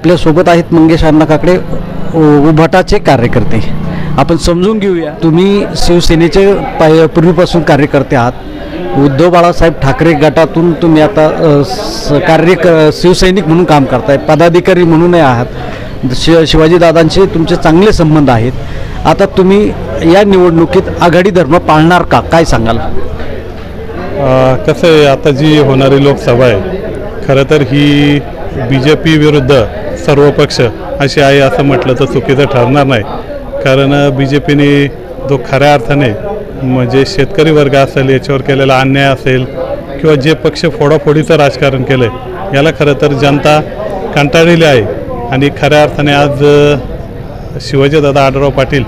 आपल्यासोबत आहेत मंगेश अण्णा काकडे उ- उभाटाचे कार्यकर्ते. आपण समजून घेऊया तुम्ही शिवसेनेचे पाय पूर्वीपासून कार्यकर्ते आहात. उद्धव बाळासाहेब ठाकरे गटातून तुम्ही आता स- कार्य क- शिवसैनिक म्हणून काम करताय पदाधिकारी म्हणूनही आहात. शि शिवाजीदादांचे तुमचे चांगले संबंध आहेत. आता तुम्ही या निवडणुकीत आघाडी धर्म पाळणार का? काय सांगाल? कसं आहे आता जी होणारी लोकसभा आहे खरं तर ही बी जे पी विरुद्ध सर्व पक्ष अशी आहे असं म्हटलं तर चुकीचं ठरणार नाही. कारण बी जे पीने जो खऱ्या अर्थाने म्हणजे शेतकरी वर्ग असेल याच्यावर केलेला अन्याय असेल किंवा जे पक्ष फोडाफोडीचं राजकारण केलं आहे याला खरं तर जनता कंटाळलेली आहे. आणि खऱ्या अर्थाने आज शिवाजीदादा आढळराव पाटील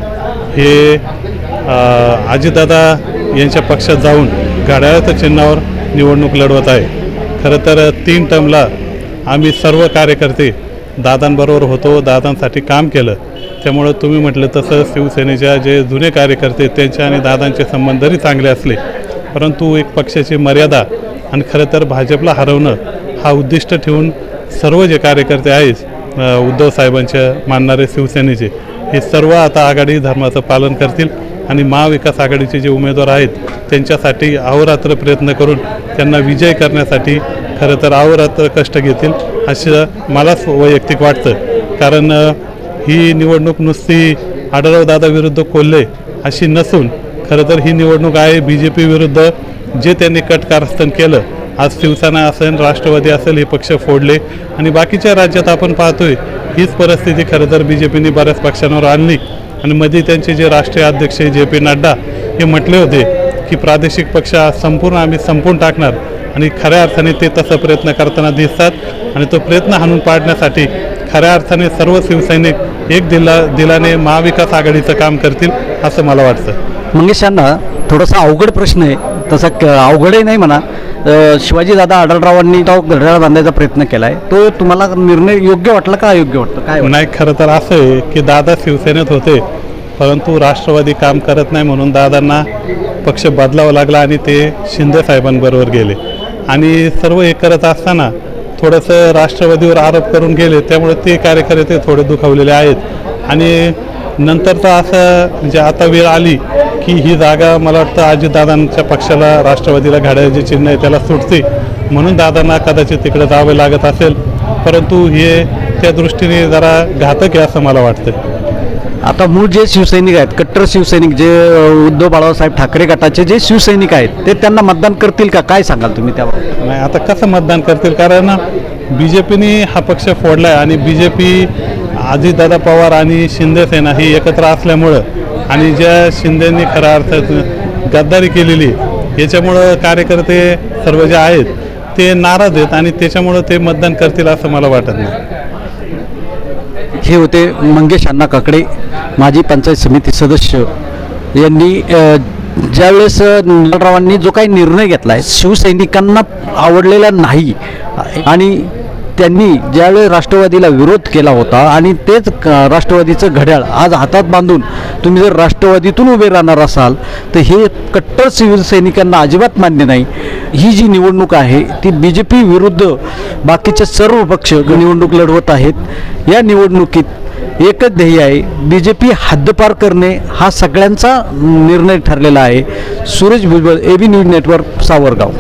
हे आजीदादा अजितदादा यांच्या पक्षात जाऊन घड्याळाच्या चिन्हावर निवडणूक लढवत आहे. खरं तर तीन टर्मला आम्ही सर्व कार्यकर्ते दादांबरोबर होतो दादांसाठी काम केलं. त्यामुळं तुम्ही म्हटलं तसं शिवसेनेच्या जे जुने कार्यकर्ते त्यांचे आणि दादांचे संबंध जरी चांगले असले परंतु एक पक्षाची मर्यादा आणि खरं तर भाजपला हरवणं हा उद्दिष्ट ठेवून सर्व जे कार्यकर्ते आहेत उद्धव साहेबांच्या मानणारे शिवसेनेचे हे सर्व आता आघाडी धर्माचं पालन करतील आणि महाविकास आघाडीचे जे उमेदवार आहेत त्यांच्यासाठी अहोरात्र प्रयत्न करून त्यांना विजय करण्यासाठी खरं तर आवरात्र कष्ट घेतील असं मलाच वैयक्तिक वाटतं. कारण ही निवडणूक नुसती आढळराव विरुद्ध कोल्हे अशी नसून खरं तर ही निवडणूक आहे बी जे पी विरुद्ध जे त्यांनी कट कारस्थान केलं. आज शिवसेना असेल राष्ट्रवादी असेल हे पक्ष फोडले. आणि बाकीच्या राज्यात आपण पाहतोय हीच परिस्थिती खरं तर बी जे पीने बऱ्याच पक्षांवर आणली. आणि मध्ये त्यांचे जे राष्ट्रीय अध्यक्ष जे पी नड्डा हे म्हटले होते की प्रादेशिक पक्ष आज संपूर्ण आम्ही संपून टाकणार. आणि खऱ्या अर्थाने ते तसा प्रयत्न करताना दिसतात आणि तो प्रयत्न हाणून पाडण्यासाठी खऱ्या अर्थाने सर्व शिवसैनिक एक दिला दिलाने महाविकास आघाडीचं काम करतील असं मला वाटतं. मंगेश अण्णा थोडासा अवघड प्रश्न आहे. तसा क- अवघडही नाही म्हणा. शिवाजीदादा आढळरावांनी तो घड्याळ बांधायचा प्रयत्न केला आहे तो तुम्हाला निर्णय योग्य वाटला का अयोग्य वाटतं काय? नाही खरं तर असं आहे की दादा शिवसेनेत होते परंतु राष्ट्रवादी काम करत नाही म्हणून दादांना पक्ष बदलावा लागला आणि ते शिंदे साहेबांबरोबर गेले. आणि सर्व हे करत असताना थोडंसं राष्ट्रवादीवर आरोप करून गेले त्यामुळे ते कार्यकर्ते थोडे दुखावलेले आहेत. आणि नंतर तर असं म्हणजे आता वेळ आली की ही जागा मला वाटतं अजितदादांच्या पक्षाला राष्ट्रवादीला घड्याळाचे चिन्ह आहे त्याला सुटते. म्हणून दादांना कदाचित तिकडे जावे लागत असेल. परंतु हे त्या दृष्टीने जरा घातक आहे असं मला वाटतं आता मूळ जे शिवसैनिक आहेत कट्टर शिवसैनिक जे उद्धव बाळासाहेब ठाकरे गटाचे जे शिवसैनिक आहेत ते त्यांना मतदान करतील का? काय सांगाल तुम्ही त्यावर? नाही आता कसं मतदान करतील? कारण बी जे पीने हा पक्ष फोडला आहे आणि B J P Ajitdada Pawar आणि शिंदेसेना ही एकत्र असल्यामुळं आणि ज्या शिंदेनी खऱ्या अर्थात गद्दारी केलेली आहे, याच्यामुळं कार्यकर्ते सर्व जे आहेत ते नाराज आहेत आणि त्याच्यामुळं ते मतदान करतील असं मला वाटत नाही. हे होते मंगेश अण्णा काकडे माजी पंचायत समिती सदस्य. यांनी ज्यावेळेस नळरावांनी जो काही निर्णय घेतला आहे शिवसैनिकांना आवडलेला नाही. आणि त्यांनी ज्यावेळेस राष्ट्रवादीला विरोध केला होता आणि तेच क- राष्ट्रवादीचं घड्याळ आज हातात बांधून तुम्ही जर राष्ट्रवादीतून उभे राहणार असाल तर हे कट्टर शिवसैनिकांना अजिबात मान्य नाही. ही जी निवडणूक आहे ती बी जे पी विरुद्ध बाकीचे सर्व पक्ष निवडणूक लढवत आहेत. या निवडणुकीत एकच ध्येय आहे बी जे पी हद्दपार करणे हा सगळ्यांचा निर्णय ठरलेला आहे. Suraj Bhujbal A B news network Savargaon.